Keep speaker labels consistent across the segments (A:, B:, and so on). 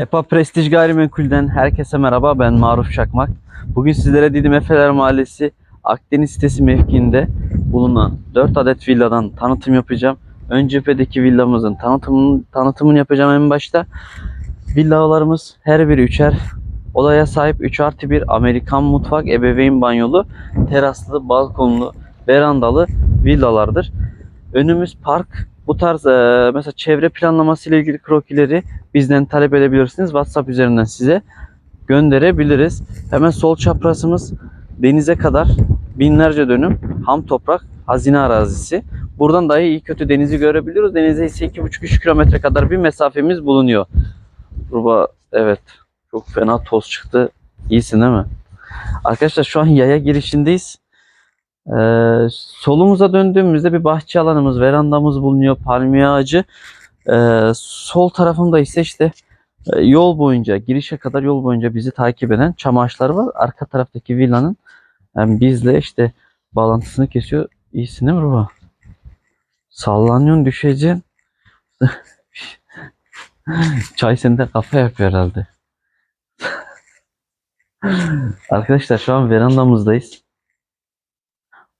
A: EPA Prestij Gayrimenkul'den herkese merhaba. Ben Maruf Çakmak. Bugün sizlere Didim Efeler Mahallesi Akdeniz sitesi mevkiinde bulunan 4 adet villadan tanıtım yapacağım. Ön cephedeki villamızın tanıtımını, tanıtımını yapacağım en başta. Villalarımız her biri üçer odaya sahip 3 artı 1 Amerikan mutfak, ebeveyn banyolu, teraslı, balkonlu, verandalı villalardır. Önümüz park. Bu tarz eee, mesela çevre planlaması ile ilgili krokileri bizden talep edebilirsiniz. WhatsApp üzerinden size gönderebiliriz. Hemen sol çaprazımız denize kadar binlerce dönüm ham toprak hazine arazisi. Buradan dahi iyi kötü denizi görebiliyoruz. Denize ise 2,5-3 kilometre kadar bir mesafemiz bulunuyor. Ruba evet çok fena toz çıktı. İyisin değil mi? Arkadaşlar şu an yaya girişindeyiz. Ee, solumuza döndüğümüzde bir bahçe alanımız, verandamız bulunuyor. Palmiye ağacı. Ee, sol tarafımda ise işte e, yol boyunca, girişe kadar yol boyunca bizi takip eden çam ağaçları var. Arka taraftaki villanın yani bizle işte bağlantısını kesiyor. İyisin değil mi Ruba? Sallanıyorsun, düşeceksin. Çay sende kafa yapıyor herhalde. Arkadaşlar şu an verandamızdayız.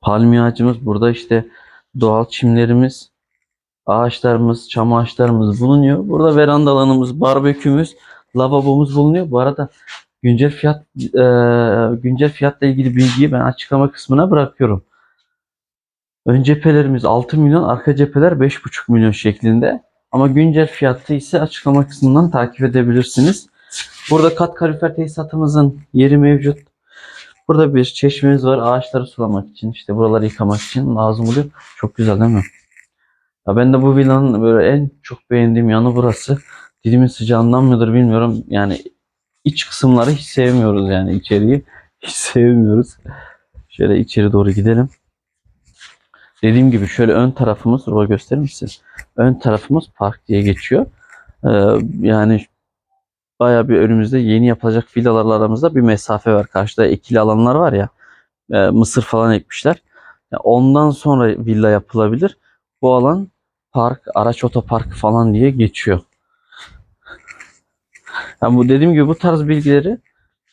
A: Palmiye ağacımız burada işte doğal çimlerimiz, ağaçlarımız, çam ağaçlarımız bulunuyor. Burada veranda alanımız, barbekümüz, lavabomuz bulunuyor. Bu arada güncel fiyat e, güncel fiyatla ilgili bilgiyi ben açıklama kısmına bırakıyorum. Ön cephelerimiz 6 milyon, arka cepheler 5,5 milyon şeklinde. Ama güncel fiyatı ise açıklama kısmından takip edebilirsiniz. Burada kat kalorifer tesisatımızın yeri mevcut. Burada bir çeşmemiz var ağaçları sulamak için, işte buraları yıkamak için lazım oluyor. Çok güzel değil mi? Ya ben de bu villanın böyle en çok beğendiğim yanı burası. Dilimin sıcağından mıdır bilmiyorum. Yani iç kısımları hiç sevmiyoruz yani içeriği. Hiç sevmiyoruz. Şöyle içeri doğru gidelim. Dediğim gibi şöyle ön tarafımız, Ruba gösterir misin? Ön tarafımız park diye geçiyor. Ee, yani bayağı bir önümüzde yeni yapılacak villalarla aramızda bir mesafe var. Karşıda ekili alanlar var ya. e, mısır falan ekmişler. Ya ondan sonra villa yapılabilir. Bu alan park, araç otopark falan diye geçiyor. Yani bu dediğim gibi bu tarz bilgileri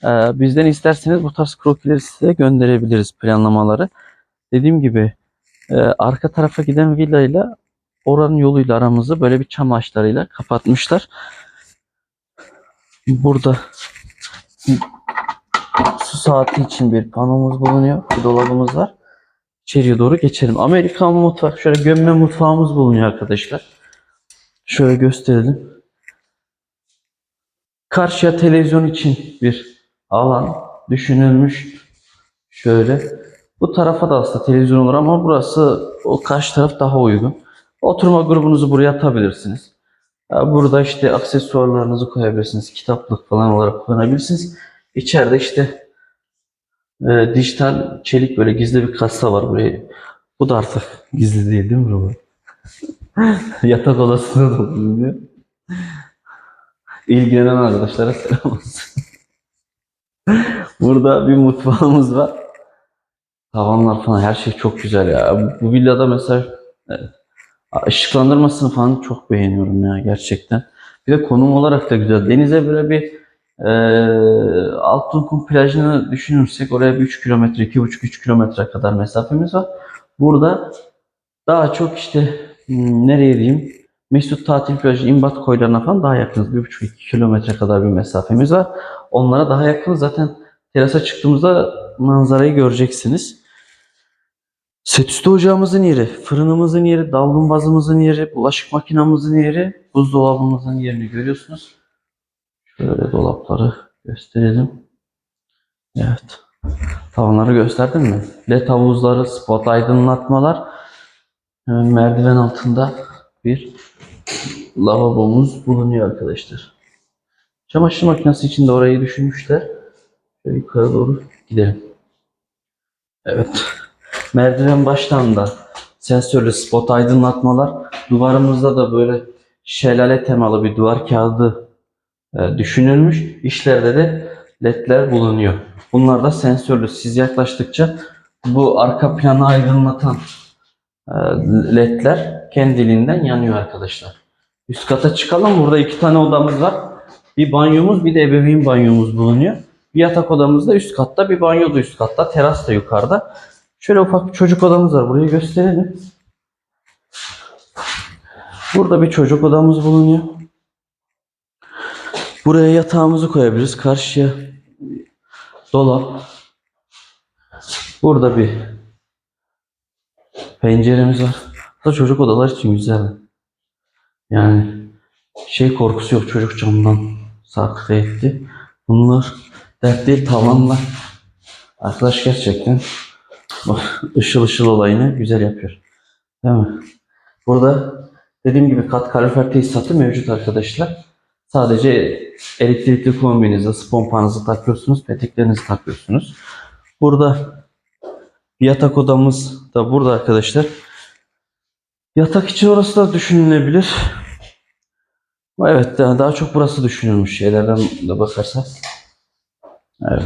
A: e, bizden isterseniz bu tarz krokileri size gönderebiliriz planlamaları. Dediğim gibi e, arka tarafa giden villayla oranın yoluyla aramızı böyle bir çam ağaçlarıyla kapatmışlar. Burada su saati için bir panomuz bulunuyor. Bir dolabımız var. İçeriye doğru geçelim. Amerikan mutfak. Şöyle gömme mutfağımız bulunuyor arkadaşlar. Şöyle gösterelim. Karşıya televizyon için bir alan düşünülmüş. Şöyle. Bu tarafa da aslında televizyon olur ama burası o karşı taraf daha uygun. Oturma grubunuzu buraya atabilirsiniz. Burada işte aksesuarlarınızı koyabilirsiniz. Kitaplık falan olarak kullanabilirsiniz. İçeride işte e, dijital çelik böyle gizli bir kasa var buraya. Bu da artık gizli değil değil mi Rubu? Yatak odasında da bulunuyor. İlgilenen arkadaşlara selam olsun. Burada bir mutfağımız var. Tavanlar falan her şey çok güzel ya. Bu villada mesela e, ışıklandırmasını falan çok beğeniyorum ya gerçekten. Bir de konum olarak da güzel. Denize böyle bir e, Altınkum plajını düşünürsek oraya bir 3 kilometre, 2,5-3 kilometre kadar mesafemiz var. Burada daha çok işte hmm, nereye diyeyim Mesut Tatil Plajı, İmbat koylarına falan daha yakınız. 1,5-2 kilometre kadar bir mesafemiz var. Onlara daha yakın. Zaten terasa çıktığımızda manzarayı göreceksiniz. Set üstü ocağımızın yeri, fırınımızın yeri, davlumbazımızın yeri, bulaşık makinamızın yeri, buzdolabımızın yerini görüyorsunuz. Şöyle dolapları gösterelim. Evet. Tavanları gösterdim mi? LED havuzları, spot aydınlatmalar. Hemen merdiven altında bir lavabomuz bulunuyor arkadaşlar. Çamaşır makinesi için de orayı düşünmüşler. Şöyle yukarı doğru gidelim. Evet. Merdiven başlarında sensörlü spot aydınlatmalar. Duvarımızda da böyle şelale temalı bir duvar kağıdı e, düşünülmüş. İşlerde de ledler bulunuyor. Bunlar da sensörlü. Siz yaklaştıkça bu arka planı aydınlatan e, ledler kendiliğinden yanıyor arkadaşlar. Üst kata çıkalım. Burada iki tane odamız var. bir banyomuz bir de ebeveyn banyomuz bulunuyor. Bir yatak odamız da üst katta, bir banyo da üst katta, teras da yukarıda. Şöyle ufak bir çocuk odamız var. Burayı gösterelim. Burada bir çocuk odamız bulunuyor. Buraya yatağımızı koyabiliriz. Karşıya dolap. Burada bir penceremiz var. Da çocuk odalar için güzel. Yani şey korkusu yok çocuk camdan sarkıtı etti. Bunlar dert değil tavanla. Arkadaş gerçekten ışıl ışıl olayını güzel yapıyor. Değil mi? Burada dediğim gibi kat kalorifer tesisatı mevcut arkadaşlar. Sadece elektrikli kombinizi, pompanızı takıyorsunuz, peteklerinizi takıyorsunuz. Burada yatak odamız da burada arkadaşlar. Yatak için orası da düşünülebilir. Evet daha, daha çok burası düşünülmüş şeylerden de bakarsak. Evet.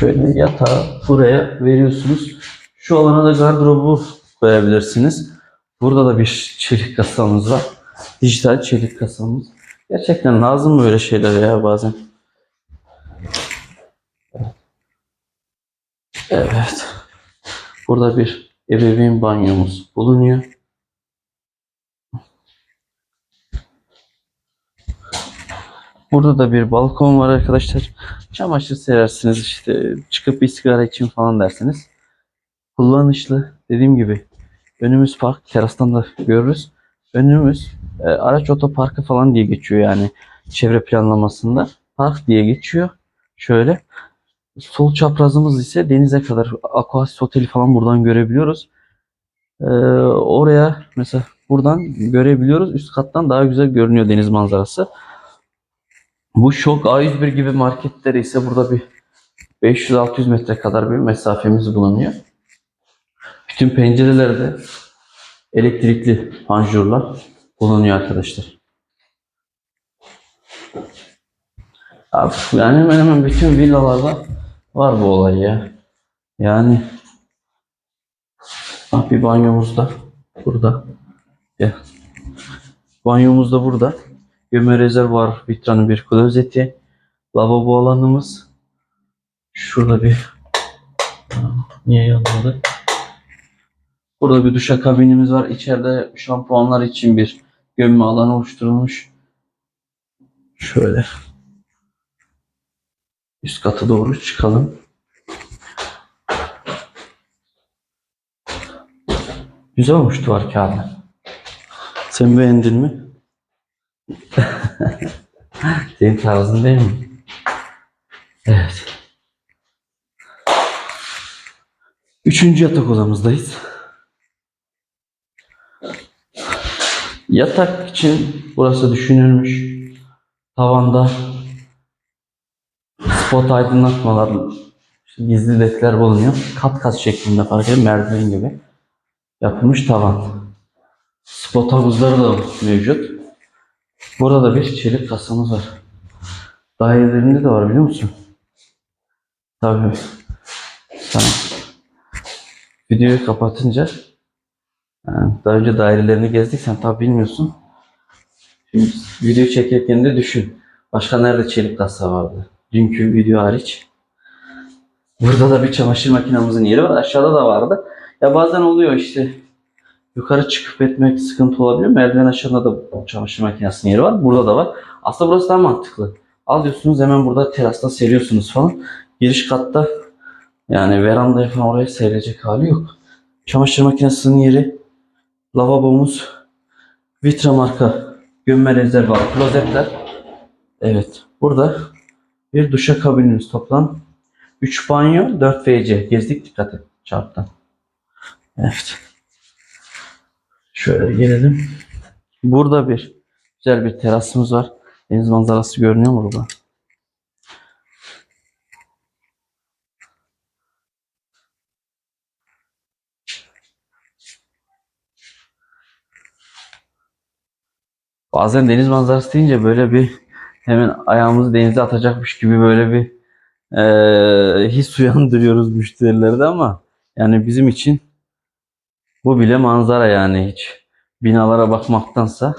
A: Şöyle yatağı buraya veriyorsunuz. Şu alana da gardırobu koyabilirsiniz. Burada da bir çelik kasamız var. Dijital çelik kasamız. Gerçekten lazım böyle şeyler ya bazen. Evet. Burada bir ebeveyn banyomuz bulunuyor. Burada da bir balkon var arkadaşlar. Çamaşır serersiniz işte çıkıp bir sigara için falan dersiniz. Kullanışlı dediğim gibi önümüz park terastan da görürüz. Önümüz e, araç otoparkı falan diye geçiyor yani çevre planlamasında. Park diye geçiyor. Şöyle. Sol çaprazımız ise denize kadar Aquasis Oteli falan buradan görebiliyoruz. Ee, oraya mesela buradan görebiliyoruz. Üst kattan daha güzel görünüyor deniz manzarası. Bu şok A101 gibi marketleri ise burada bir 500-600 metre kadar bir mesafemiz bulunuyor. Bütün pencerelerde elektrikli panjurlar bulunuyor arkadaşlar. Yani hemen hemen bütün villalarda var bu olay ya. Yani ah bir banyomuz da burada. Banyomuz da burada. Gömme rezervuar vitranın bir klozeti. Lavabo alanımız. Şurada bir niye yanmadı? Burada bir duşakabinimiz var. İçeride şampuanlar için bir gömme alanı oluşturulmuş. Şöyle. Üst kata doğru çıkalım. Güzel olmuş duvar kağıdı. Sen beğendin mi? Senin tarzın değil mi? Evet. Üçüncü yatak odamızdayız. Yatak için burası düşünülmüş. Tavanda spot aydınlatmalar, gizli ledler bulunuyor. Kat kat şeklinde fark edin merdiven gibi yapılmış tavan. Spot havuzları da mevcut. Burada da bir çelik kasamız var. Dairelerinde de var biliyor musun? Tabii. Sana videoyu kapatınca yani daha önce dairelerini gezdik sen tabi bilmiyorsun. Şimdi video çekerken de düşün. Başka nerede çelik kasa vardı? Dünkü video hariç. Burada da bir çamaşır makinamızın yeri var. Aşağıda da vardı. Ya bazen oluyor işte yukarı çıkıp etmek sıkıntı olabilir. Merdiven aşağıda da çamaşır makinesinin yeri var. Burada da var. Aslında burası daha mantıklı. Alıyorsunuz hemen burada terasta seriyorsunuz falan. Giriş katta yani verandaya falan oraya serilecek hali yok. Çamaşır makinesinin yeri, lavabomuz, vitra marka gömme rezervuar, klozetler. Evet. Burada bir duşa kabinimiz toplam 3 banyo, 4 WC. Gezdik dikkat et çarptan. Evet. Şöyle gelelim. Burada bir güzel bir terasımız var. Deniz manzarası görünüyor mu burada? Bazen deniz manzarası deyince böyle bir hemen ayağımızı denize atacakmış gibi böyle bir eee his uyandırıyoruz müşterilerde ama yani bizim için bu bile manzara yani hiç binalara bakmaktansa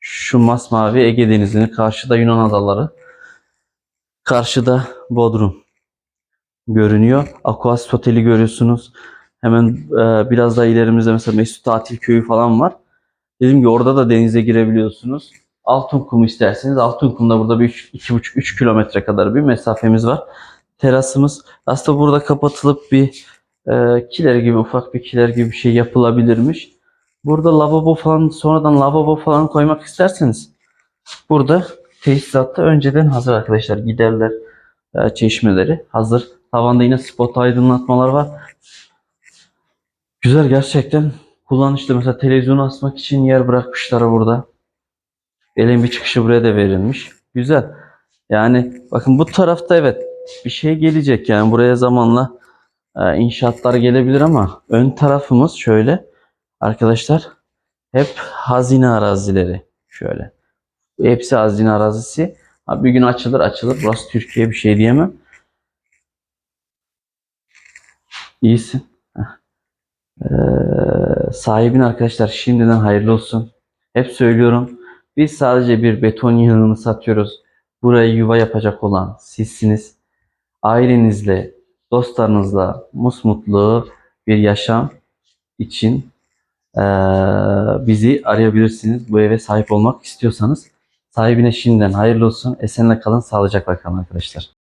A: Şu masmavi Ege Denizi'ni, karşıda Yunan adaları, karşıda Bodrum görünüyor. Aquas Otel'i görüyorsunuz. Hemen e, biraz daha ilerimizde mesela Mesut Tatil Köyü falan var. Dedim ki orada da denize girebiliyorsunuz. Altınkum isterseniz Altınkum'da burada bir 2,5-3 kilometre kadar bir mesafemiz var. Terasımız aslında burada kapatılıp bir e, kiler gibi ufak bir kiler gibi bir şey yapılabilirmiş. Burada lavabo falan sonradan lavabo falan koymak isterseniz burada tesisatta önceden hazır arkadaşlar giderler e, çeşmeleri hazır. Tavanda yine spot aydınlatmalar var. Güzel gerçekten kullanışlı. Mesela televizyon asmak için yer bırakmışlar burada. Elin bir çıkışı buraya da verilmiş. Güzel. Yani bakın bu tarafta evet bir şey gelecek yani buraya zamanla inşaatlar gelebilir ama ön tarafımız şöyle arkadaşlar hep hazine arazileri şöyle. Hepsi hazine arazisi. Ha, bir gün açılır açılır. Burası Türkiye bir şey diyemem. İyisin. Ee, sahibin arkadaşlar şimdiden hayırlı olsun. Hep söylüyorum. Biz sadece bir beton yığınını satıyoruz. Burayı yuva yapacak olan sizsiniz. Ailenizle, dostlarınızla musmutlu bir yaşam için eee, bizi arayabilirsiniz. Bu eve sahip olmak istiyorsanız sahibine şimdiden hayırlı olsun. Esenle kalın, sağlıcakla kalın arkadaşlar.